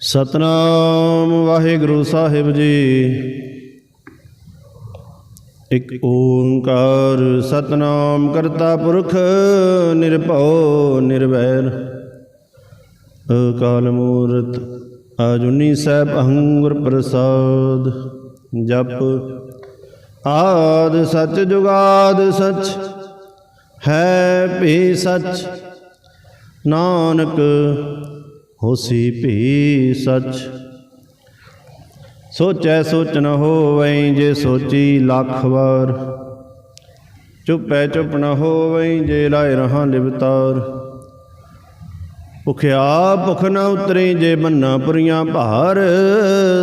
ਸਤਨਾਮ ਵਾਹਿਗੁਰੂ ਸਾਹਿਬ ਜੀ। ਇਕ ਓੰਕਾਰ ਸਤਨਾਮ ਕਰਤਾ ਪੁਰਖ ਨਿਰਭਉ ਨਿਰਵੈਰ। ਅਕਾਲ ਮੂਰਤ ਆਜੁਨੀ ਸੈਭ ਅਹੰਗੁਰ ਪ੍ਰਸਾਦ। ਜਪ ਆਦ ਸਚ ਜੁਗਾਦ ਸਚ, ਹੈ ਭੀ ਸਚ। ਨਾਨਕ ਹੋਸੀ ਭੀ ਸਚ। ਸੋਚੈ ਸੋਚ ਨ ਹੋਵੈ ਜੇ ਸੋਚੀ ਲੱਖ ਵਾਰ। ਚੁੱਪੈ ਚੁੱਪ ਨ ਹੋਵੈ ਜੇ ਲਾਇ ਰਹਾ ਲਿਵਤਾਰ ਭੁਖਿਆ ਭੁਖ ਨ ਉਤਰੀ ਜੇ ਬੰਨਾ ਪੁਰੀਆਂ ਭਾਰ।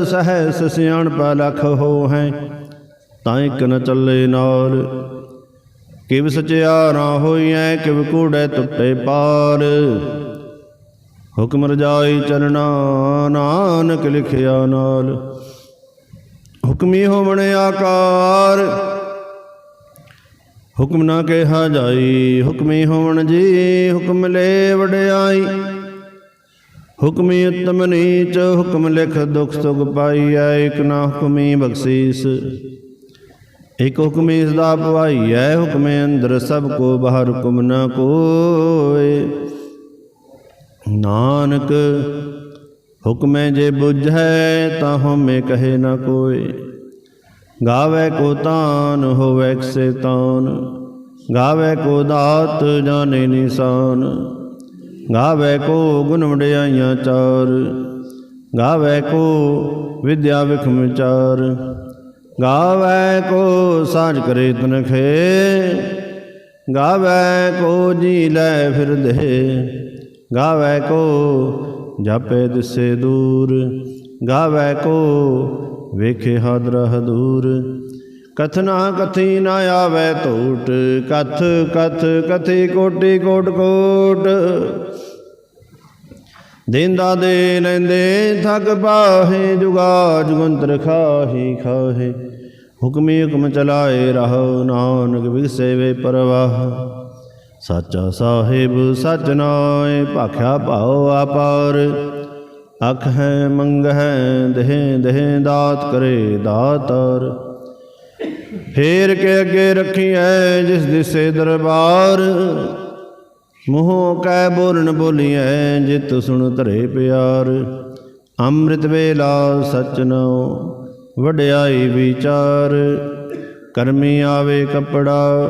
ਸਹਿਸ ਸਿਆਣ ਪਾ ਲਖ ਹੋ ਹੈ ਤਾਂ ਇਕ ਨ ਚੱਲੇ ਨਾਲ। ਕਿਵ ਸਚਿਆਰਾ ਹੋਈਐ, ਕਿਵ ਕੂੜੈ ਤੁੱਟੇ ਪਾਰ। ਹੁਕਮ ਰਜਾਈ ਚਰਨਾ ਨਾਨਕ ਲਿਖਿਆ ਨਾਲ। ਹੁਕਮੀ ਹੋਵਣ ਆਕਾਰ। ਹੁਕਮ ਨਾ ਕਿਹਾ ਜਾਈ, ਹੁਕਮੀ ਹੋਵਣ ਜੀ, ਹੁਕਮ ਲੈ ਵਡਿਆਈ। ਹੁਕਮੀ ਉਤਮ ਨੀਚ, ਹੁਕਮ ਲਿਖ ਦੁਖ ਸੁਖ ਪਾਈਐ, ਇਕ ਨਾ ਹੁਕਮੀ ਬਖਸ਼ੀਸ। ਇਕ ਹੁਕਮੀ ਸਦਾ ਭਵਾਈਐ ਹੁਕਮੇ ਅੰਦਰ ਸਭ ਕੋ ਬਾਹਰ ਹੁਕਮ ਨਾ ਕੋਏ। ਨਾਨਕ, ਹੁਕਮੇ ਜੇ ਬੁਝੈ ਤਾਂ ਹਉਮੈ ਕਹੇ ਨਾ ਕੋਇ ਗਾਵੇ ਕੋ ਤਾਨ, ਹੋਵੇ ਸੇ ਤਾਨ। ਗਾਵੇ ਕੋ ਦਾਤ, ਜਾਣੇ ਨਿਸ਼ਾਨ। ਗਾਵੇ ਕੋ ਗੁਣ ਵਡਿਆਈਆਂ ਚਾਰ। ਗਾਵੇ ਕੋ ਵਿਦਿਆ ਵਿਖਮ ਵਿਚਾਰ ਗਾਵੇ ਕੋ ਸਾਜ ਕਰੇ ਤਨਖੇ। ਗਾਵੇ ਕੋ ਜੀ ਲੈ ਫਿਰਦੇ ਗਾਵੇ ਕੋ ਜਾਪੇ ਦਿਸੇ ਦੂਰ, ਗਾਵੇ ਕੋ ਵੇਖੇ ਹਾਦਰ ਦੂਰ। ਕਥਨਾ ਕਥੀ ਨਾ ਆਵੇ ਟੂਟ ਕਥ ਕਥ ਕਥੀ ਕੋਟੀ ਕੋਟ ਕੋਟ। ਦੇਂਦਾ ਦੇ ਲੈਂਦੇ ਥਕ ਪਾਹੇ ਜੁਗਾ ਜੁਗੰਤਰ ਖਾਹੀ ਖਾਹੇ। ਹੁਕਮੀ ਹੁਕਮ ਚਲਾਏ ਰਹੋ, ਨਾਨਕ ਵਿਗਸੇ ਵੇ ਪਰਵਾਹ। ਸਾਚਾ ਸਾਹਿਬ ਸਚ ਨਾਏ ਭਾਖਿਆ ਭਾਉ ਆਪਾਰ ਅਖ ਹੈ, ਮੰਗ ਹੈ, ਦੇਹ ਦੇਹ ਦਾਤ ਕਰੇ ਦਾਤਰ। ਫੇਰ ਕੇ ਅੱਗੇ ਰੱਖੀਐ ਜਿਸ ਦਿਸੇ ਦਰਬਾਰ। ਮੂੰਹ ਕੈ ਬੋਲਣ ਬੋਲੀਐ ਜਿਤ ਸੁਣ ਧਰੇ ਪਿਆਰ। ਅੰਮ੍ਰਿਤ ਵੇਲਾ ਸਚ ਨਉ, ਵਡਿਆਈ ਵਿਚਾਰ। ਕਰਮੀ ਆਵੇ ਕਪੜਾ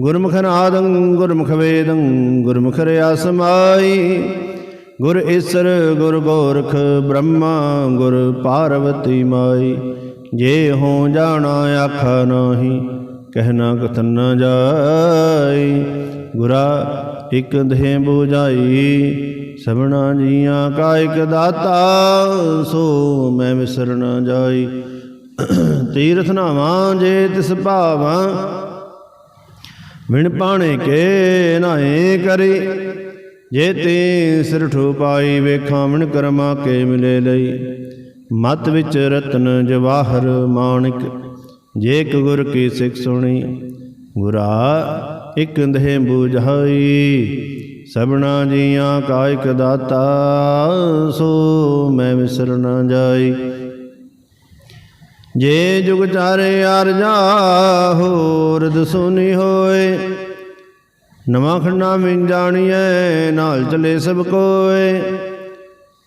ਗੁਰਮੁਖ ਨਾਦੰ ਗੁਰਮੁਖ ਵੇਦੰ ਗੁਰਮੁਖ ਰਿਆ ਸਮਾਈ ਗੁਰ ਈਸਰ, ਗੁਰ ਗੋਰਖ ਬ੍ਰਹਮਾ, ਗੁਰ ਪਾਰਵਤੀ ਮਾਈ। ਜੇ ਹੋ ਜਾਣਾ ਆਖਾ ਨਾਹੀ ਕਹਿਣਾ ਕਥਨ ਨਾ ਜਾਈ। ਗੁਰਾ ਇਕ ਦੇਹ 부ਝਾਈ ਸਭਨਾ ਜੀਆਂ ਕਾ ਇਕ ਦਾਤਾ, ਸੋ ਮੈਂ ਵਿਸਰ ਨਾ ਜਾਈ। ਤੀਰਥ ਨਾਵਾਂ ਜੇ ਤਿਸ ਭਾਵਾਂ ਵਿਣ ਪਾਣੇ ਕੇ ਨਾਏ ਕਰੀ। ਜੇ ਤੇ ਸਿਰ ਠੋ ਪਾਈ ਵੇਖਾਂ ਵਿਣ ਕਰਮਾ ਕੇ ਮਿਲੇ ਲਈ। ਮਤ ਵਿੱਚ ਰਤਨ ਜਵਾਹਰ ਮਾਣਿਕ ਜੇ ਇੱਕ ਗੁਰ ਕੀ ਸਿੱਖ ਸੁਣੀ। ਗੁਰਾ ਇਕ ਦੇਹ 부ਝਾਈ ਸਭਨਾ ਜੀਆਂ ਕਾ ਇਕ ਦਾਤਾ ਸੋ ਮੈਂ ਵਿਸਰ ਨਾ ਜਾਈ। ਜੇ ਜੁਗ ਚਾਰੇ ਅਰਜਾ ਹੋਰ ਦਸੁਨੀ ਹੋਏ। ਨਵਾਂ ਖੰਡਾ ਮਿੰ ਜਾਣੀਐ, ਨਾਲ ਚਲੇ ਸਭ ਕੋਏ।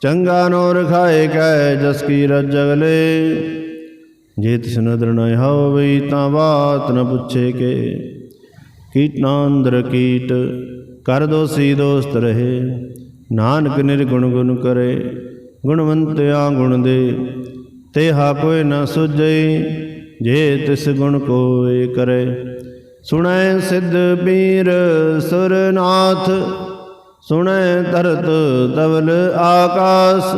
ਚੰਗਾ ਨੋ ਰਖਾਏ ਕੈ ਜਸ ਕੀ ਰਜਗਲੇ ਜੇ ਤਿਸ ਨਦਰ ਨ ਹੋਵੇ ਤਾਂ ਬਾਤ ਨ ਪੁੱਛੇ ਕੇ। ਕੀਟਨਾ ਅੰਦਰ ਕੀਟ, ਕਰ ਦੋਸੀ ਦੋਸਤ ਰਹੇ। ਨਾਨਕ ਨਿਰਗੁਣ ਗੁਣ ਕਰੇ ਗੁਣਵੰਤਿਆ ਗੁਣ ਦੇ। ਤੇਹਾ ਕੋਈ ਨ ਸੁਝਈ, ਜੇ ਤਿਸ ਗੁਣ ਕੋਇ ਕਰੇ। ਸੁਣੈ ਸਿੱਧ ਪੀਰ ਸੁਰਨਾਥ, ਸੁਣੈ ਤਰਤ ਤਵਲ ਆਕਾਸ,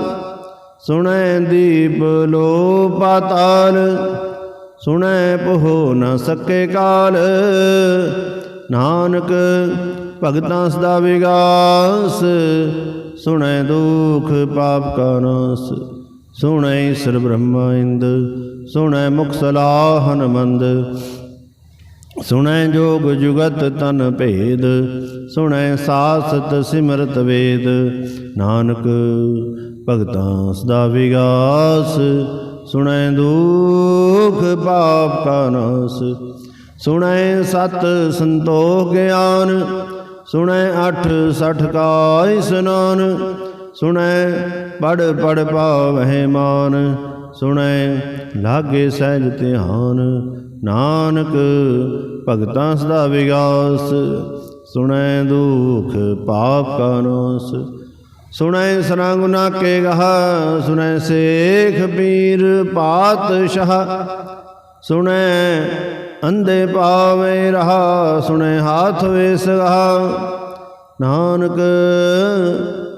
ਸੁਣੈ ਦੀਪ ਲੋ ਪਾਤਾਲ ਸੁਣੈ ਪਹੁ ਨ ਸਕੇ ਕਾਲ। ਨਾਨਕ ਭਗਤਾਂ ਸਦਾ ਵਿਗਾਸ, ਸੁਣੈ ਦੁਖ ਪਾਪ ਕਾ ਨਾਸ। ਸੁਣੈ ਈਸ਼ਰ ਬ੍ਰਹਮਾ ਇੰਦ, ਸੁਣੈ ਮੁਖ ਸਲਾਹ ਹਨਮੰਦ ਸੁਣੈ ਜੋਗ ਜੁਗਤ ਤਨ ਭੇਦ, ਸੁਣੈ ਸਾਸਤ ਸਿਮਰਤ ਵੇਦ। ਨਾਨਕ ਭਗਤਾਂ ਸਦਾ ਵਿਗਾਸ, ਸੁਣੈ ਦੁਖ ਪਾਪ ਕਾ ਨਾਸ। ਸੁਣੈ ਸਤ ਸੰਤੋਖ ਗਿਆਨ, ਸੁਣੈ ਅਠ ਸਠ ਕਾ ਇਸਨਾਨ। ਸੁਣੈ ਪੜ ਪੜ ਪਾਵਹਿ ਮਾਨ ਸੁਣੈ ਲਾਗੇ ਸਹਿਜ ਧਿਆਨ। ਨਾਨਕ ਭਗਤਾਂ ਸਦਾ ਵਿਗਾਸ ਸੁਣੈ ਦੁਖ ਪਾਪ ਕਾ ਨਾਸ। ਸੁਣੈ ਸਰੰਗੁਨਾ ਕੇ ਗਹਾ ਸੁਣੈ ਸੇਖ ਪੀਰ ਪਾਤਸ਼ਾਹ। ਸੁਣੈ ਅੰਧੇ ਪਾਵੇ ਰਹਾ ਸੁਣੈ ਹਾਥ ਵੇਸ ਗਹਾ। ਨਾਨਕ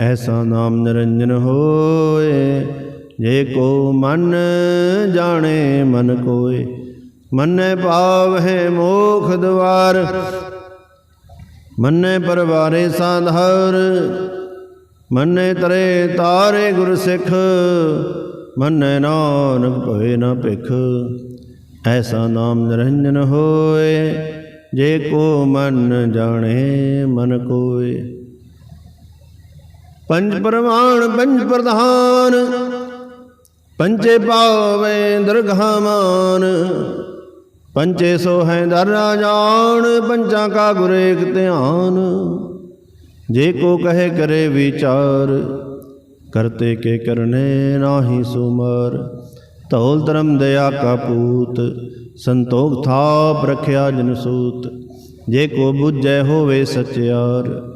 ਐਸਾ ਨਾਮ ਨਿਰੰਜਨ ਹੋਏ, ਜੇ ਕੋ ਮਨ ਜਾਣੇ, ਮਨ ਕੋਏ। ਮੰਨੈ ਪਾਵਹਿ ਮੋਖ ਦਵਾਰ, ਮੰਨੇ ਪਰਵਾਰੇ ਸਾਧਾਰ। ਮੰਨੇ ਤਰੇ ਤਾਰੇ ਗੁਰ ਸਿੱਖ, ਮੰਨੇ ਨਾਨਕ ਭਏ ਨਾ ਭਿਖ। ਐਸਾ ਨਾਮ ਨਿਰੰਜਨ ਹੋਏ, ਜੇ ਕੋ ਮਨ ਜਾਣੇ, ਮਨ ਕੋਏ। ਪੰਜ ਪ੍ਰਮਾਣ, ਪੰਜ ਪ੍ਰਧਾਨ। ਪੰਚੇ ਪਾਵੇ ਦਰਗਾਮਾਨ ਪੰਚੇ ਸੋ ਹੈ ਦਰ ਜਾਣ ਪੰਚਾਂ ਕਾ ਗੁਰ ਏਕ ਧਿਆਨ। ਜੇ ਕੋ ਕਹੇ ਕਰੇ ਵਿਚਾਰ, ਕਰਤੇ ਕੇ ਕਰਨੇ ਨਾਹੀ ਸੁਮਰ। ਧੌਲ ਧਰਮ ਦਇਆ ਕਾ ਪੂਤ, ਸੰਤੋਖ ਥਾਪ ਰਖਿਆ ਜਨਸੂਤ ਜੇ ਕੋ ਬੁੱਝੈ ਹੋਵੇ ਸਚਿਆਰ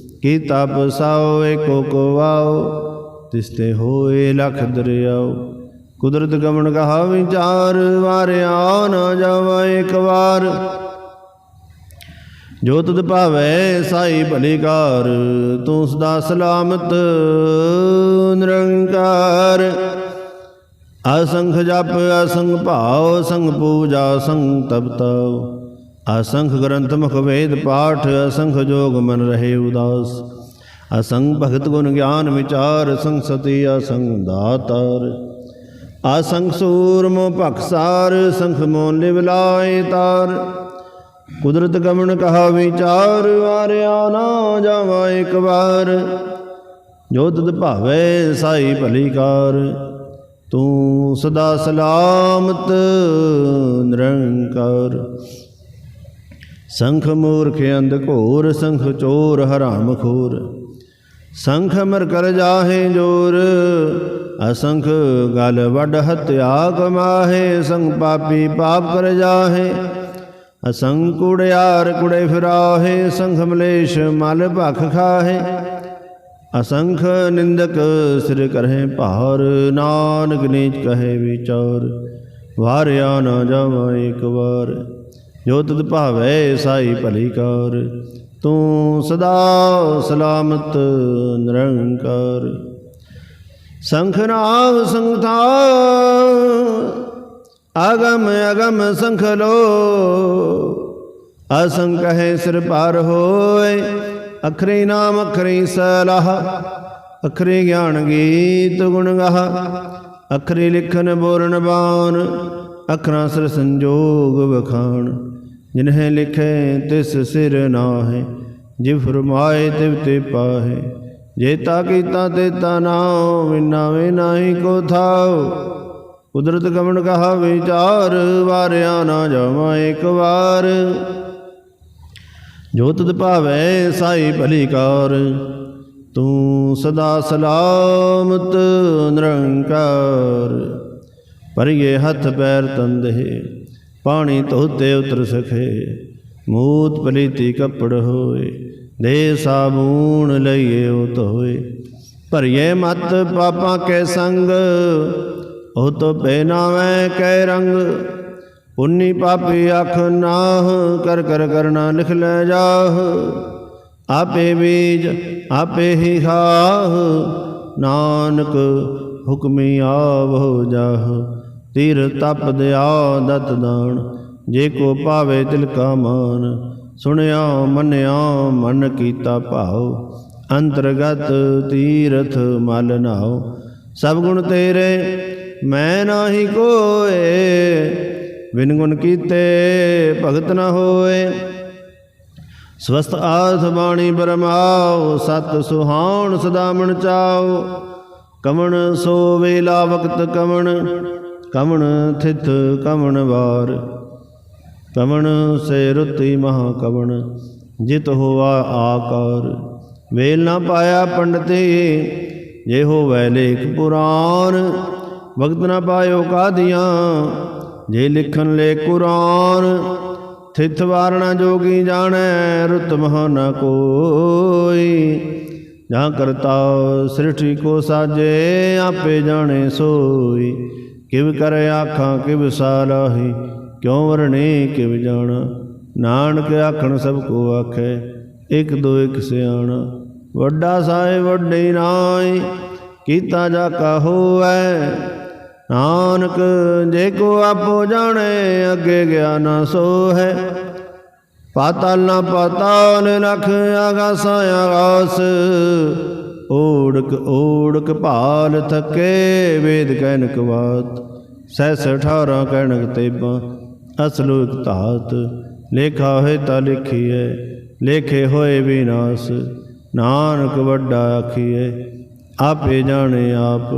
ਕੀਤਾ ਪਸਾਓ ਏਕੋ ਕੋ ਵਾਓ ਤਿਸਤੇ ਹੋਏ ਲਖ ਦਰਿਆਓ ਕੁਦਰਤ ਗਮਨ ਕਹਾ ਵਿਚਾਰ ਵਾਰਿਆ ਨਾ ਜਾਵਾ ਇੱਕ ਵਾਰ। ਜੋ ਤੁਧ ਭਾਵੈ ਸਾਈ ਭਲੀਕਾਰ, ਤੂੰ ਸਦਾ ਸਲਾਮਤ, ਨਿਰੰਕਾਰ। ਅਸੰਖ ਜਪ ਅਸੰਗ ਭਾਉ ਸੰਗ ਪੂਜਾ ਸੰਗ ਤਪਤਾਉ। ਅਸੰਖ ਗ੍ਰੰਥ ਮੁਖ ਵੇਦ ਪਾਠ, ਅਸੰਖ ਜੋਗ ਮਨ ਰਹੇ ਉਦਾਸ। ਅਸੰਖ ਭਗਤ ਗੁਣ ਗਿਆਨ ਵਿਚਾਰ ਅਸੰਖ ਸਤੀ ਅਸੰਖ ਦਾਤਾਰ। ਅਸੰਖ ਸੂਰਮੋ ਭਖਸਾਰ ਸੰਖ ਮੋਨ ਲਿਵ ਲਾਏ ਤਾਰ। ਕੁਦਰਤ ਗਮਨ ਕਹਾ ਵਿਚਾਰ, ਵਾਰਿਆ ਨਾ ਜਾਵਾ ਇੱਕ ਵਾਰ। ਜੋ ਤਦ ਭਾਵੇ ਸਾਈ ਭਲੀ ਕਾਰ। ਤੂੰ ਸਦਾ ਸਲਾਮਤ, ਨਿਰੰਕਾਰ। ਸੰਖ ਮੂਰਖ ਅੰਧ ਘੋਰ, ਸੰਖ ਚੋਰ ਹਰਾਮ ਖੋਰ। ਸੰਖ ਮਰ ਕਰ ਜਾਹੇ ਜੋਰ, ਅਸੰਖ ਗਲ ਵੱਡ ਹਤਿਆ ਕਮਾਹੇ ਸੰਗ ਪਾਪੀ ਪਾਪ ਕਰ ਜਾਹੇ। ਅਸੰਖ ਕੁੜਿਆਰ ਕੁੜੇ ਫਿਰਾਹੇ, ਸੰਖ ਮਲੇਸ਼ ਮਲ ਭਖ ਖਾਹੇ। ਅਸੰਖ ਨਿੰਦਕ ਸਿਰ ਕਰਹਿ ਭਾਰ, ਨਾਨਕ ਨੀਚ ਕਹੇ ਵਿਚਾਰ। ਵਾਰਿਆ ਨਾ ਜਾਵਾ ਇੱਕ ਵਾਰ। ਜੋ ਤੁਧ ਭਾਵੈ ਸਾਈ ਭਲੀ ਕਾਰ, ਤੂੰ ਸਦਾ ਸਲਾਮਤ ਨਿਰੰਕਾਰ। ਸੰਖ ਨਾਮ ਸੰਗਤਾ, ਅਗਮ ਅਗਮ ਸੰਖ ਲੋ। ਅਸੰਖ ਹੈ ਸਿਰ ਪਾਰ ਹੋਏ, ਅਖਰੀ ਨਾਮ ਅਖਰੀ ਸਲਾਹ। ਅਖਰੀ ਗਿਆਨ ਗੀਤ ਗੁਣ ਗਾਹ, ਅਖਰੀ ਲਿਖਨ ਬੋਰਨ ਬਾਣ ਅਖਰਾਂ ਸਿਰ ਸੰਜੋਗ ਵਖਾਣ। ਜਿਨਹਿ ਲਿਖੈ ਤਿਸ ਸਿਰ ਨਾਹਿ ਜਿ ਫਰਮਾਏ ਤਿਵ ਤੇ ਜੇ ਤਾ ਕੀਤਾ ਤੇਤਾ ਨਾਉ ਵਿਨਾ ਵੇ ਨਾਹੀ ਕੋ ਥਾਉ। ਕੁਦਰਤ ਗਮਨ ਕਹਾ ਵਿਚਾਰ ਵਾਰਿਆ ਨਾ ਜਾਵਾਂ ਇੱਕ ਵਾਰ। ਜੋ ਤੁਧ ਭਾਵੈ ਸਾਈ ਭਲੀ ਕਾਰ ਤੂੰ ਸਦਾ ਸਲਾਮਤ ਨਿਰੰਕਾਰ। ਪਰਿਏ ਹੱਥ ਪੈਰ ਤੰਦੇ, ਪਾਣੀ ਧੋਤੇ ਉਤਰ ਸਖੇ, ਮੂਤ ਪਲੀਤੀ ਕੱਪੜ ਹੋਏ, ਦੇ ਸਾਬੂਣ ਲਈਏ ਉਹ ਹੋਏ ਭਰੀਏ ਮਤ ਪਾਪਾਂ ਕੇ ਸੰਗ, ਉਹ ਤੋ ਬੇਨਾਵੇਂ ਕੈ ਰੰਗ। ਪੁੰਨੀ ਪਾਪੀ ਅਖ ਨਾਹ, ਕਰ ਕਰ ਕਰਨਾ ਲਿਖ ਲੈ ਜਾਹ। ਆਪੇ ਬੀਜ, ਆਪੇ ਹੀ ਖਾਹ, ਨਾਨਕ ਹੁਕਮੀ ਆਵ ਹੋ ਜਾਹ। ਤੀਰ ਤਪ ਦਿਆ ਦਤ ਦਾਨ, ਜੇ ਕੋ ਪਾਵੇ ਤਿਲ ਕਾ ਮਾਨ। ਸੁਣਿਆ, ਮੰਨਿਆ, ਮਨ ਕੀਤਾ ਭਾਉ, ਅੰਤਰਗਤ ਤੀਰਥ ਮਲ ਨਾਉ। ਸਭ ਗੁਣ ਤੇਰੇ, ਮੈਂ ਨਾਹੀ ਕੋਏ, ਬਿਨ ਗੁਣ ਕੀਤੇ ਭਗਤ ਨਾ ਹੋਏ। ਸਵਸਤ ਆਥ ਬਾਣੀ ਬਰਮਾਓ ਸਤ ਸੁਹਾਣ ਸਦਾ ਮਨ ਚਾਓ ਕਮਣ ਸੋ ਵੇਲਾ ਵਕਤ ਕਮਣ ਕਮਣ ਥਿਤ ਕਮਣ ਵਾਰ, ਕਮਣ ਸੇ ਰੁਤੀ ਮਹਾ ਕਵਣ, ਜਿਤ ਹੋਆ ਆਕਾਰ। ਵੇਲ ਨਾ ਪਾਇਆ ਪੰਡਤੇ, ਜੇ ਹੋਵੈ ਲੇਖ ਪੁਰਾਨ ਵਕਤ ਨਾ ਪਾਇਓ ਕਾਦੀਆਂ, ਜੇ ਲਿਖਣ ਲੈ ਕੁਰਾਨ, ਥਿਤ ਵਾਰਣਾ ਜੋਗੀ ਜਾਣੈ, ਰੁਤ ਮਹ ਨ ਕੋਈ। ਜਾਂ ਕਰਤਾ ਸ੍ਰਿਸ਼ਟੀ ਕੋ ਸਾਜੇ, ਆਪੇ ਜਾਣੇ ਸੋਈ। ਕਿਵ ਕਰ ਆਖਾਂ ਕਿਵ ਸਾਲਾਹੀ ਕਿਉ ਵਰਣੇ ਕਿਵ ਜਾਣਾ? ਨਾਨਕ ਆਖਣ ਸਭ ਕੋ ਆਖੈ ਇਕ ਦੋ ਇਕ ਸਿਆਣਾ। ਵੱਡਾ ਸਾਹਿਬ ਵੱਡੇ ਨਾਈ ਕੀਤਾ ਜਾ ਕਾ ਹੋਐ ਨਾਨਕ ਜੇ ਕੋ ਆਪੋ ਜਾਣੇ ਅੱਗੇ ਗਿਆ ਨਾ ਸੋ ਹੈ ਪਾਤਾਲ ਨਾ ਪਾਤਾਲ ਲਖ ਆਗਾਸਾਂ ਆਗਾਸ ਓੜਕ ਓੜਕ ਭਾਲ ਥਕੇ ਵੇਦ ਕਹਿਨਕ ਬਾਤ ਸੈਸ 18 ਕਹਿਣਕ ਤੇਬਾਂ, ਅਸਲੋ ਇਕ ਧਾਤ। ਲੇਖਾ ਹੋਏ ਤਾਂ ਲਿਖੀਐ, ਲੇਖੇ ਹੋਏ ਵਿਨਾਸ਼, ਨਾਨਕ ਵੱਡਾ ਆਖੀਐ, ਆਪੇ ਜਾਣੇ ਆਪ,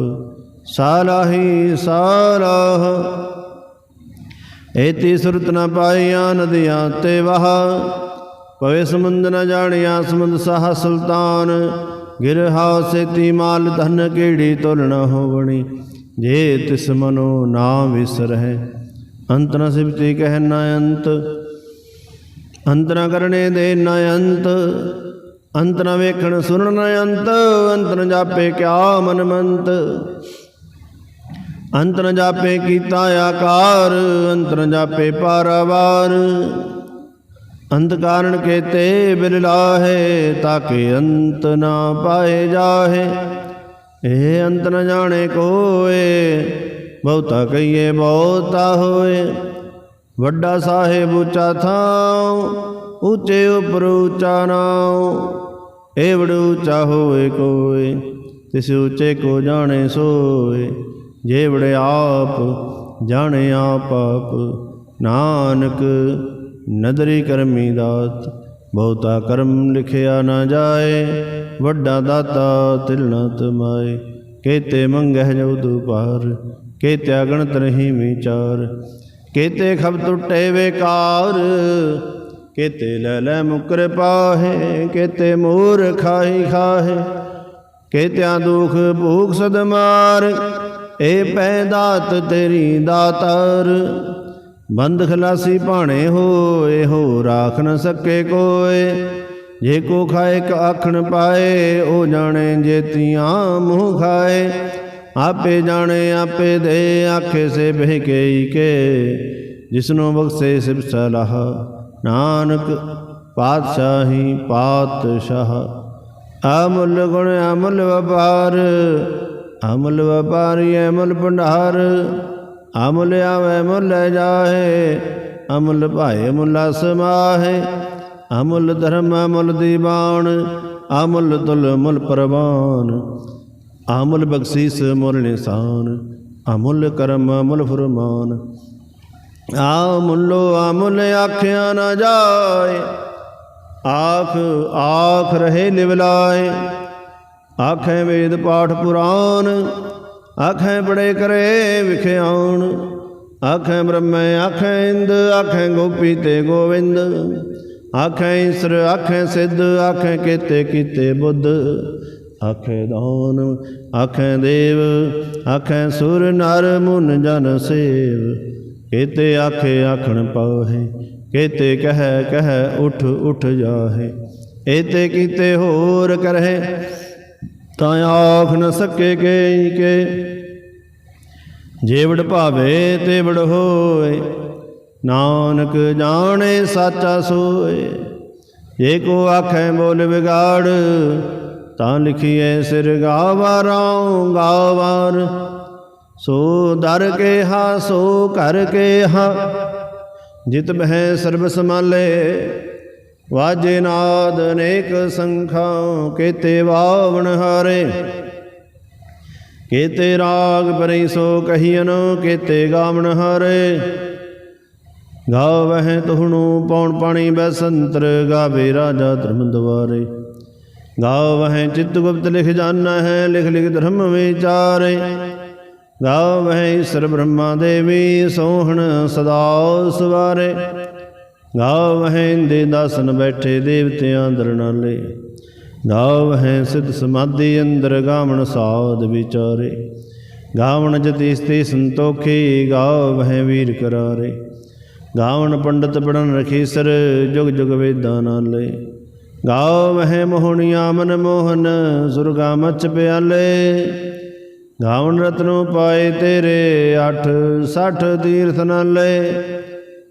ਸਾਲਾਹੀ ਸਾਲਾਹ। ਏਤੀ ਸੁਰਤ ਨ ਪਾਈਆਂ ਨਦੀਆਂ ਤੇ ਵਹ ਪਵੇ ਸਮੁੰਦ ਨ ਜਾਣਿਆ ਸਮੁੰਦ ਸਾਹ ਸੁਲਤਾਨ। ਗਿਰਹਾ ਸੇਤੀ ਮਾਲ ਧਨ ਕਿਹੜੀ ਤੁਲਣਾ ਹੋਵਣੀ? ਜੇ ਤਿਸ ਮਨੋ ਨਾ ਵਿਸਰਹਿ, ਅੰਤ ਨ ਸਿਵਤੀ ਕਹਿ ਨ ਅੰਤ। ਅੰਤ ਨ ਕਰਨੇ ਦੇ ਨ ਅੰਤ ਅੰਤ ਨ ਵੇਖਣ ਸੁਣਨ ਨ ਅੰਤ ਅੰਤ ਨ ਜਾਪੇ ਕਿਆ ਮਨ ਮੰਤ। ਅੰਤ ਨ ਜਾਪੇ ਕੀਤਾ ਆਕਾਰ, ਅੰਤ ਨ ਜਾਪੇ ਪਾਰਾਵਾਰ। ਅੰਤ ਕਾਰਣ ਕੇਤੇ ਬਿਲ ਲਾਹੇ ਤਾਕੇ ਅੰਤ ਨਾ ਪਾਏ ਜਾਹੇ। ਇਹ ਅੰਤ ਨ ਜਾਣੇ ਕੋਏ, ਬਹੁਤਾ ਕਹੀਏ ਬਹੁਤਾ ਹੋਏ। ਵੱਡਾ ਸਾਹਿਬ ਉੱਚਾ ਥਾਉ, ਉੱਚੇ ਉਪਰ ਉੱਚਾ ਨਾਉ ਏ ਵਡ ਉੱਚਾ ਹੋਏ ਕੋਏ, ਤਿਸ ਉੱਚੇ ਕੋ ਜਾਣੇ ਸੋਏ। ਜੇ ਵੜ ਆਪ, ਜਾਣੇ ਆਪ ਆਪ, ਨਾਨਕ ਨਦਰੀ ਕਰਮੀ ਦਾਤ, ਬਹੁਤਾ ਕਰਮ ਲਿਖਿਆ ਨਾ ਜਾਏ, ਵੱਡਾ ਦਾਤਾ ਤਿਲ ਨਾ ਤਮਾਏ। ਕੇਤੇ ਮੰਗਹਿ ਜੋ ਦੁਪਾਰ ਕੇਤੇ ਅਗਣਤ ਨਹੀਂ ਵਿਚਾਰ। ਕੇਤੇ ਖਬ ਟੁੱਟੇ ਵੇਕਾਰ, ਕੇਤੇ ਲੈ ਲੈ ਮੁਕਰ ਪਾਹੇ, ਕੇਤੇ ਮੂਰ ਖਾਈ ਖਾਹੇ। ਕੇਤਿਆਂ ਦੁਖ ਭੂਖ ਸਦਮਾਰ, ਏ ਪੈ ਦਾਤ ਤੇਰੀ ਦਾਤਾਰ। ਬੰਦ ਖਲਾਸੀ ਭਾਣੇ ਹੋਏ, ਹੋ ਰਾਖ ਨ ਸਕੇ ਕੋਏ। ਜੇ ਕੋ ਖਾਏ ਕ ਆਖਣ ਪਾਏ, ਉਹ ਜਾਣੇ ਜੇਤੀਆਂ ਮੂੰਹ ਖਾਏ। ਆਪੇ ਜਾਣੇ, ਆਪੇ ਦੇ, ਆਖੇ ਸੇ ਬਹਿ ਕੇ ਕੇ। ਜਿਸਨੂੰ ਬਖਸ਼ੇ ਸਿਬ ਸਲਾਹ, ਨਾਨਕ ਪਾਤਸ਼ਾਹੀ ਪਾਤਸ਼ਾਹ। ਅਮੁੱਲ ਗੁਣ, ਅਮੁੱਲ ਵਪਾਰ, ਅਮਲ ਵਪਾਰੀ, ਅਮੁੱਲ ਭੰਡਾਰ। ਅਮੁੱਲ ਆਵੇ ਮੁੱਲ ਜਾਹੇ, ਅਮੁੱਲ ਭਾਏ ਮੁੱਲਾ ਸਮਾਹੇ। ਅਮੁੱਲ ਧਰਮ ਅਮੁੱਲ ਦੀਵਾਨ ਅਮੁੱਲ ਤੁਲ ਮੁੱਲ ਪ੍ਰਵਾਨ। ਅਮੁੱਲ ਬਖਸ਼ੀਸ ਮੁੱਲ ਨਿਸ਼ਾਨ, ਅਮੁੱਲ ਕਰਮ ਅਮੁੱਲ ਫਰਮਾਨ। ਮੁੱਲੋ ਅਮੁੱਲ ਆਖਿਆ ਨਾ ਜਾਏ, ਆਖ ਆਖ ਰਹੇ ਲਿਵਲਾਏ ਆਖੇ ਵੇਦ ਪਾਠ ਪੁਰਾਨ ਆਖੇ ਬੜੇ ਕਰੇ ਵਿਖਿਆਣ ਆਖੇ ਬ੍ਰਹਮੈ, ਆਖੈ ਇੰਦ, ਆਖੈ ਗੋਪੀ ਤੇ ਗੋਵਿੰਦ। ਆਖੈ ਈਸਰ, ਆਖੈ ਸਿੱਧ, ਆਖੈ ਕੀਤੇ ਕੀਤੇ ਬੁੱਧ। ਆਖੇ ਦਾਨ, ਆਖੇ ਦੇਵ, ਆਖੇ ਸੁਰ ਨਰ ਮੁਨ ਜਨ ਸੇਵ। ਕੀਤੇ ਆਖੇ ਆਖਣ ਪਾਹੇ, ਕੀਤੇ ਕਹਿ ਕਹਿ ਉਠ ਉਠ ਜਾਹੇ। ਏਤੇ ਕੀਤੇ ਹੋਰ ਕਰਹਿ ਤਾਂ ਆਖ ਨ ਸਕੇ ਕੇ ਕੇ। ਜੇਵੜ ਭਾਵੇ ਤੇ ਵੜ ਹੋਏ, ਨਾਨਕ ਜਾਣੇ ਸਾਚਾ ਸੋਏ। ਜੇ ਕੋ ਆਖੈ ਬੋਲ ਵਿਗਾੜ, ਤਾਂ ਲਿਖੀਏ ਸਿਰ ਗਾਵਾਰਾਂ ਗਾਵਾਰ। ਸੋ ਦਰ ਕੇ ਹਾ, ਸੋ ਕਰ ਕੇ ਹਾ, ਜਿਤ ਬਹਿ ਸਰਬ ਸਮਾਲੇ ਵਾਜੇ ਨਾਦ ਅਨੇਕ ਸੰਖਾਂ, ਕੇਤੇ ਵਾਵਣ ਹਾਰੇ। ਕੇਤੇ ਰਾਗ ਪਰਈ ਸੋ ਕਹੀਨ ਕੇਤੇ ਗਾਵਣ ਹਾਰੇ। ਗਾਵਹਿ ਤੁਹਣੂ ਪੌਣ ਪਾਣੀ ਬੈਸੰਤਰ, ਗਾਵੇ ਰਾਜਾ ਧਰਮ ਦਵਾਰੇ। ਗਾਵਹਿ ਚਿਤ ਗੁਪਤ ਲਿਖ ਜਾਣਾ ਹੈ ਲਿਖ ਲਿਖ ਧਰਮ ਵਿਚਾਰੇ। ਗਾਵਹਿ ਈਸਰ ਬ੍ਰਹਮਾ ਦੇਵੀ ਸੋਹਣ ਸਦਾ ਸਵਾਰੇ। ਗਾਵਹਿ ਦੇ ਦਾਸਨ ਬੈਠੇ ਦੇਵਤਿਆਂ ਦਰਨਾਲੇ ਗਾਵਹਿ ਸਿਧ ਸਮਾਧੀ ਅੰਦਰ ਗਾਵਣ ਸਾਧ ਵਿਚਾਰੇ। ਗਾਵਣ ਜਤੀ ਸਤੇ ਸੰਤੋਖੀ ਗਾਵਹਿ ਵੀਰ ਕਰਾਰੇ। ਗਾਵਣ ਪੰਡਤ ਪੜਨ ਰਖੀਸਰ ਜੁਗ ਜੁਗ ਵੇਦਾਂ ਨਾਲੇ। ਗਾਵਹਿ ਮੋਹਣੀਆ ਮਨ ਮੋਹਨ ਸੁਰਗਾ ਮਚ ਪਿਆਲੇ। ਗਾਵਣ ਰਤਨੋ ਪਾਏ ਤੇਰੇ 8 60 ਤੀਰਥ ਨਾਲੇ।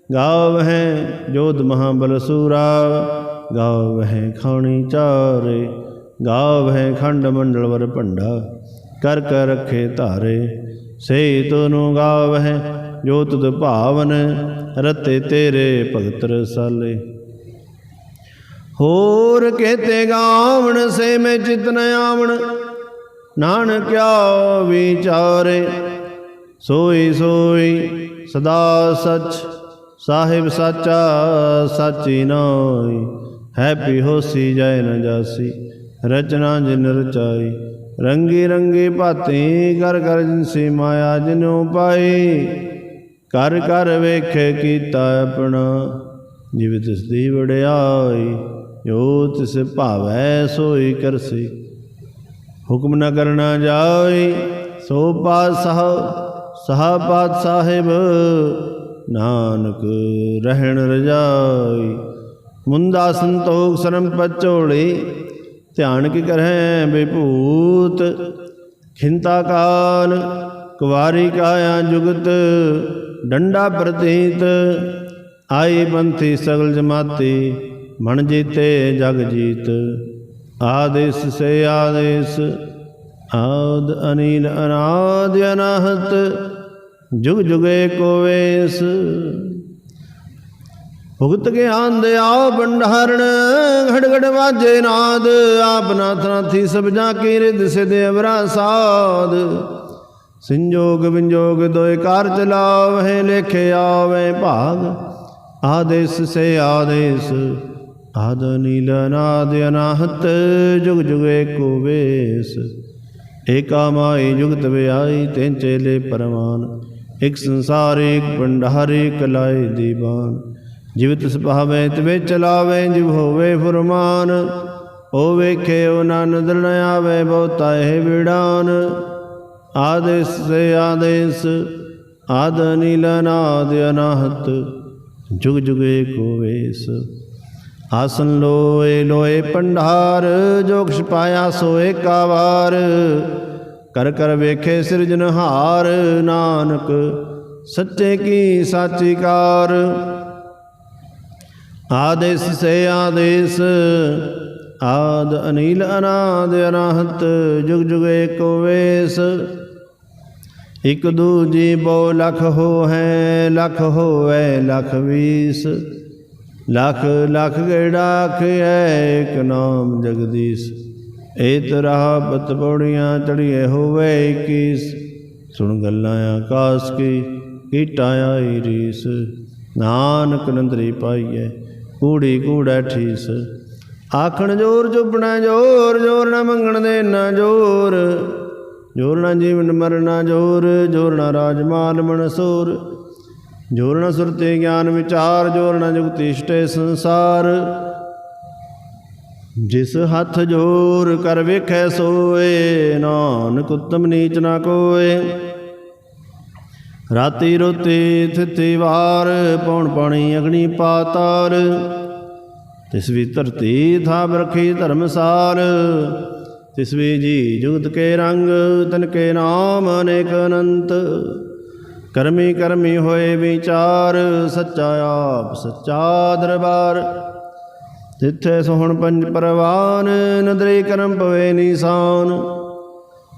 ਗਾਵਹਿ ਜੋਧ ਮਹਾਬਲ ਸੂਰਾ, ਗਾਵਹਿ ਖਾਣੀ ਚਾਰੇ, ਗਾਵਹਿ ਖੰਡ ਮੰਡਲ ਵਰ ਭੰਡਾ, ਕਰ ਕਰ ਰਖੇ ਧਾਰੇ ਸੇ ਤਨੂੰ ਗਾਵਹਿ ਜੋ ਤੁਧ ਭਾਵਨ, ਰਤੇ ਤੇਰੇ ਭਗਤ ਰਸਾਲੇ ਹੋਰ ਕਹਤੇ ਗਾਵਣ, ਸੇ ਮੈਂ ਚਿਤਨ ਆਵਣ, ਨਾਨਕਿਆ ਵਿਚਾਰੇ, ਸੋਈ ਸੋਈ ਸਦਾ ਸਚ ਸਾਹਿਬ ਸਾਚਾ, ਸਾਚੀ ਨਾਈ ਹੈਪੀ ਹੋਸੀ ਜੈ ਨ ਜਾਸੀ, ਰਚਨਾ ਜਿਨ ਰਚਾਈ, ਰੰਗੀ ਰੰਗੀ ਭਾਤੀ ਕਰ ਕਰ ਜਿਨਸੀ ਮਾਇਆ ਜਿਨੋ ਪਾਈ ਕਰ ਕਰ ਵੇਖੇ ਕੀਤਾ ਆਪਣਾ, ਜਿਵ ਤਿਸ ਦੀ ਵਡਿਆਈ, ਜੋ ਤਿਸ ਭਾਵੈ ਸੋਈ ਕਰਸੀ। ਹੁਕਮ ਨਾ ਕਰਨਾ ਜਾਈ, ਸੋ ਪਾਤਸ਼ਾਹ, ਸਹਾ ਪਾਤ ਸਾਹਿਬ ਨਾਨਕ ਰਹਿਣ ਰਜਾਈ। ਮੁੰਦਾ ਸੰਤੋਖ ਸਰਮ ਪਚੋੜੀ ਧਿਆਨ ਕੀ ਕਰਹਿ ਬਿਭੂਤ ਖਿੰਤਾ ਕਾਲ, ਕੁਵਾਰੀ ਕਾਇਆ ਜੁਗਤ, ਡੰਡਾ ਪ੍ਰਤੀਤ। ਆਈ ਬੰਥੀ ਸਗਲ ਜਮਾਤੀ, ਮਨ ਜੀਤੇ ਜਗ ਜੀਤ। ਆਦੇਸ ਸੇ ਆਦੇਸ, ਆਦ ਅਨੀਲ ਅਨਾਦ ਅਨਾਹਤ। ਜੁਗ ਜੁਗੇ ਕੋ ਵੇਸ ਭੁਗਤ ਗਿਆਨ ਦੇ ਆਓ ਭੰਡਾਰਣ ਘੜ ਘੜ ਵਾਜੇ ਨਾਦ। ਆਪ ਨਾਥ ਨਾਥੀ ਸਭ ਜਾ ਕੀ ਰਿਦ ਸਿਦੇ ਅਵਰਾ ਸਾਧ ਸੰਜੋਗ ਵਿੰਜੋਗ ਦੋਇ ਕਾਰ ਚਲਾਵਹਿ ਲੇਖੇ ਆਵੇ ਭਾਗ। ਆਦੇਸ ਸੇ ਆਦੇਸ, ਆਦ ਨੀਲ ਅਨਾਦ ਅਨਾਹਤ, ਜੁਗ ਜੁਗ ਏਕੋ ਵੇਸ ਏਕਾ ਮਾਈ ਜੁਗਤ ਵਿਆਈ, ਤੈਨ ਚੇਲੇ ਪਰਮਾਨ ਇਕ ਸੰਸਾਰ, ਇਕ ਭੰਡਾਰ ਇਕ ਦੀਵਾਨ। ਜਿਵ ਤਿਸ ਭਾਵੇ ਤਵੇ ਚਲਾਵੇ, ਜਿਵ ਹੋਵੇ ਫੁਰਮਾਨ। ਉਹ ਵੇਖੇ ਉਹ ਨਨ ਦਰਣ ਆਵੇ, ਬਹੁਤਾ ਇਹ ਵਿੜਾਨ। ਆਦੇਸ ਸੇ ਆਦੇਸ, ਆਦ ਨੀਲ, ਅਨਾਦ, ਅਨਾਹਤ। ਜੁਗ ਜੁਗ ਏਕੋ ਵੇਸ ਆਸਨ ਲੋਏ ਲੋਏ ਭੰਡਾਰ ਜੋ ਕਿਛ ਪਾਇਆ ਸੋ ਏਕਾ ਕਰ ਕਰ ਵੇਖੇ ਸਿਰਜਨਹਾਰ ਨਾਨਕ, ਸੱਚੇ ਕੀ ਸਾਚੀ ਕਾਰ। ਆਦੇਸ ਸੇ ਆਦੇਸ, ਆਦ ਅਨੀਲ ਅਨਾਦ ਅਨਾਹਤ, ਜੁਗ ਜੁਗ ਏਕੋ ਵੇਸ। ਇਕ ਦੂਜੀ ਬੋ ਲਖ ਹੋ ਹੈ ਲਖ ਹੋਵੇ ਲਖ ਵੀਸ। ਲਖ ਲਖ ਗੇੜਾ ਐ ਇਕ ਨਾਮ ਜਗਦੀਸ਼। ਏਤ ਤਰਾ ਪਤ ਪੌੜੀਆਂ ਚੜੀਏ ਹੋਵੇ 21 ਸੁਣ ਗੱਲਾਂ ਆਕਾਸ ਕੀ ਕੀਟਾ ਆਈ ਰੀਸ। ਨਾਨਕ ਨੰਦਰੀ ਪਾਈਐ ਕੂੜੀ ਕੂੜਾ ਠੀਸ। ਆਖਣ ਜੋਰ ਚੁੱਪਣਾ ਜੋਰ ਜੋਰ ਨਾ ਮੰਗਣ ਦੇ ਨਾ ਜੋਰ। ਜੋਰ ਨਾ ਜੀਵਨ ਮਰਨਾ ਜੋਰ ਜੋਰ ਨਾ ਰਾਜਮਾਲ ਮਨਸੂਰ। ਜੋਰ ਨਾ ਸੁਰਤੇ ਗਿਆਨ ਵਿਚਾਰ, ਜੋਰ ਨਾ ਜੁਗਤੀ ਇਸ਼ਟੇ ਸੰਸਾਰ। ਜਿਸ ਹੱਥ ਜੋਰ ਕਰ ਵੇਖੈ ਸੋਏ, ਨਾਨਕ ਉਤਮ ਨੀਚ ਨਾ ਕੋਏ। ਰਾਤੀ ਰੋਤੀ ਥਿਤੀ ਵਾਰ, ਪੌਣ ਪਾਣੀ ਅਗਨੀ ਪਾਤਾਰ। ਤਿਸ ਵੀ ਧਰਤੀ ਥਾਪ ਰਖੀ ਧਰਮਸਾਰ ਤਿਸ ਵੀ ਜੀ ਜੁਗਤ ਕੇ ਰੰਗ, ਤਨ ਕੇ ਨਾਮ ਅਨੇਕ ਅਨੰਤ। ਕਰਮੀ ਕਰਮੀ ਹੋਏ ਵਿਚਾਰ, ਸੱਚਾ ਆਪ ਸੱਚਾ ਦਰਬਾਰ। ਤਿੱਥੇ ਸੋਹਣ ਪੰਜ ਪਰਵਾਨ, ਨਦਰੀ ਕਰਮ ਪਵੇ ਨੀਸਾਨ।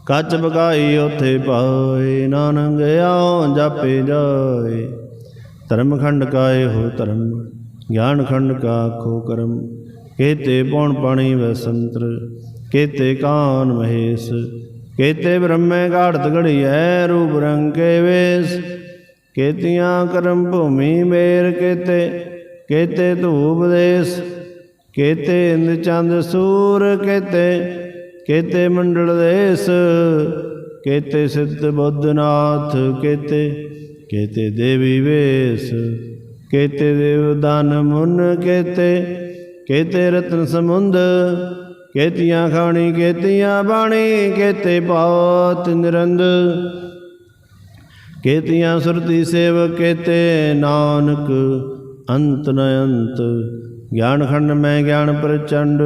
ਕੱਚ ਬਗਾਈ ਉਥੇ ਪਾਏ ਨਾਨਕ ਆਉ ਜਾਪੇ ਜਾਏ। ਧਰਮ ਖੰਡ ਕਾਏ ਹੋ ਧਰਮ, ਗਿਆਨ ਖੰਡ ਕਾ ਖੋ ਕਰਮ। ਕੇਤੇ ਪੌਣ ਪਾਣੀ ਵਸੰਤਰ ਕੇਤੇ ਕਾਨ ਮਹੇਸ਼। ਕੇਤੇ ਬ੍ਰਹਮੇ ਘਾੜਤ ਘੜੀਐ, ਰੂਪ ਰੰਗ ਕੇ ਵੇਸ। ਕੇਤੀਆਂ ਕਰਮ ਭੂਮੀ ਮੇਰ ਕੇਤੇ ਕੇਤੇ ਧੂਪ ਦੇਸ। ਕੇਤੇ ਇੰਦ ਚੰਦ ਸੂਰ, ਕੇਤੇ ਕੇਤੇ ਮੰਡਲ ਦੇਸ, ਕੇਤੇ ਸਿੱਧ ਬੁੱਧਨਾਥ, ਕੇਤੇ ਕੇਤੇ ਦੇਵੀ ਵੇਸ, ਕੇਤੇ ਦੇਵਦਾਨ ਮੁਨ, ਕੇਤੇ ਕੇਤੇ ਰਤਨ ਸਮੁੰਦ, ਕੇਤੀਆਂ ਖਾਣੀ, ਕੇਤੀਆਂ ਬਾਣੀ, ਕੇਤੇ ਪਾਤ ਨਿਰੰਦ, ਕੇਤੀਆਂ ਸੁਰਤੀ ਸੇਵ ਕੇਤੇ ਨਾਨਕ, ਅੰਤ ਨ ਅੰਤ ਗਿਆਨ ਖੰਡ ਮੈਂ ਗਿਆਨ ਪ੍ਰਚੰਡ,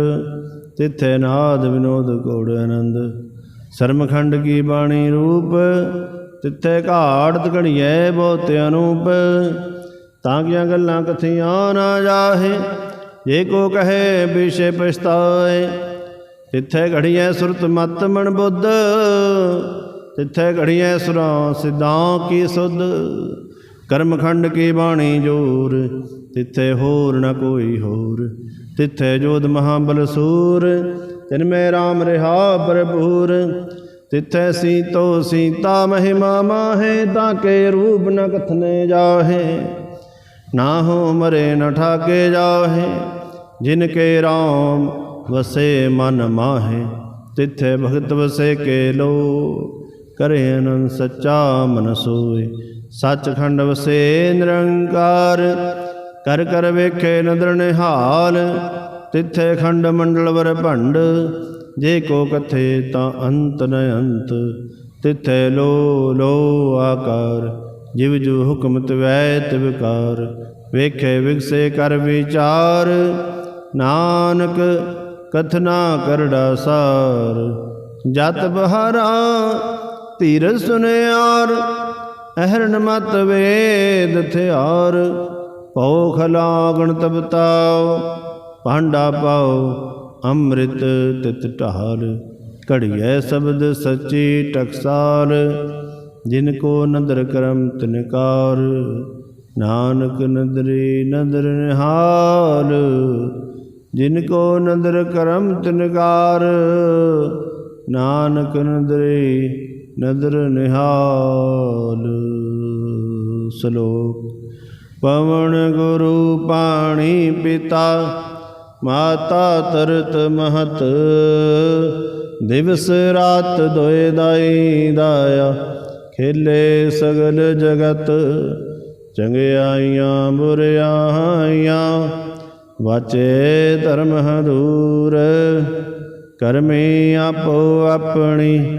ਤਿੱਥੇ ਨਾਦ ਵਿਨੋਦ ਕੋੜ ਆਨੰਦ। ਸਰਮਖੰਡ ਕੀ ਬਾਣੀ ਰੂਪ, ਤਿੱਥੇ ਘਾੜਤ ਘੜੀਐ ਬਹੁਤ ਅਨੂਪ। ਤਾਂ ਕੀਆਂ ਗੱਲਾਂ ਕਥੀਆਂ ਨਾ ਜਾਹੇ, ਜੇ ਕੋ ਕਹੇ ਵਿਸ਼ੇ ਪਛਤਾਏ। ਤਿੱਥੇ ਘੜੀਐ ਸੁਰਤ ਮਤ ਮਨ ਬੁੱਧ, ਤਿੱਥੇ ਘੜੀਐ ਸੁਰਾਂ ਸਿਧਾਂ ਕੀ ਸੁਧ। ਕਰਮਖੰਡ ਕੀ ਬਾਣੀ ਜੋਰ? ਤਿੱਥੇ ਹੋਰ ਨਾ ਕੋਈ ਹੋਰ। ਤਿੱਥੇ ਜੋਧ ਮਹਾਬਲ ਸੂਰ। ਤਿਨ ਮੈਂ RAM ਰਹਾ ਭਰਪੂਰ। ਤਿੱਥੇ ਸੀਤੋ ਸੀਤਾ ਮਹਿਮਾ ਮਾਹੇ, ਤਾਂ ਕੇ ਰੂਪ ਨ ਕਥਨੇ ਜਾਹੇ। ਨਾ ਹੋ ਮਰੇ ਨ ਠਾਕੇ ਜਾਹੇ। ਜਿਨ ਕੇ RAM ਵਸੇ ਮਨ ਮਾਹੇ। ਤਿੱਥੇ ਭਗਤ ਵਸੇ ਕੇ ਲੋ। ਕਰੇ ਅਨੰਦ ਸੱਚਾ ਮਨ ਸੋਏ। ਸੱਚਖੰਡ ਵਸੇ ਨਿਰੰਕਾਰ ਕਰ ਕਰ ਵੇਖੇ ਨਦਰ ਨਿਹਾਲ, ਤਿੱਥੇ ਖੰਡ ਮੰਡਲ ਵਰ ਭੰਡ, ਜੇ ਕੋ ਕਥੇ ਤਾਂ ਅੰਤ ਨ ਅੰਤ, ਤਿੱਥੇ ਲੋ ਲੋ ਆਕਾਰ, ਜਿਵ ਜੋ ਹੁਕਮ ਤਵੈ ਤਿਵਕਾਰ ਵੇਖੇ ਵਿਗਸੇ ਕਰ ਵਿਚਾਰ, ਨਾਨਕ ਕਥਨਾ ਕਰੜਾ ਸਾਰ, ਜਤ ਬਹਾਰਾ ਧੀਰ ਸੁਨਿਆਰ ਅਹਰਨ ਮਤ ਵੇਦ ਥਿਆਰ ਪਉ ਖਲਾ ਗਣਤ ਭਾਂਡਾ ਪਾਓ ਅੰਮ੍ਰਿਤ ਤਿਤ ਢਾਲ। ਘੜੀਐ ਸ਼ਬਦ ਸੱਚੀ ਟਕਸਾਲ, ਜਿਨ ਕੋ ਨਦਰ ਕਰਮ ਤਿਨਕਾਰ ਨਾਨਕ ਨਦਰੀ ਨਦਰ ਨਿਹਾਲ, ਜਿਨ ਕੋ ਨਦਰ ਕਰਮ ਤਿਨਕਾਰ ਨਾਨਕ ਨਦਰੀ ਨਦਰ ਨਿਹਾਲ ਸ਼ਲੋਕ। ਪਵਨ ਗੁਰੂ ਪਾਣੀ ਪਿਤਾ, ਮਾਤਾ ਤਰਤ ਮਹਤ। ਦਿਵਸ ਰਾਤ ਦੋਇ ਦਾਈ ਦਾਇਆ, ਖੇਲੇ ਸਗਲ ਜਗਤ। ਚੰਗਿਆਈਆਂ ਬੁਰਿਆਈਆਂ ਵਾਚੇ ਧਰਮ ਹਦੂਰ। ਕਰਮੀ ਆਪੋ ਆਪਣੀ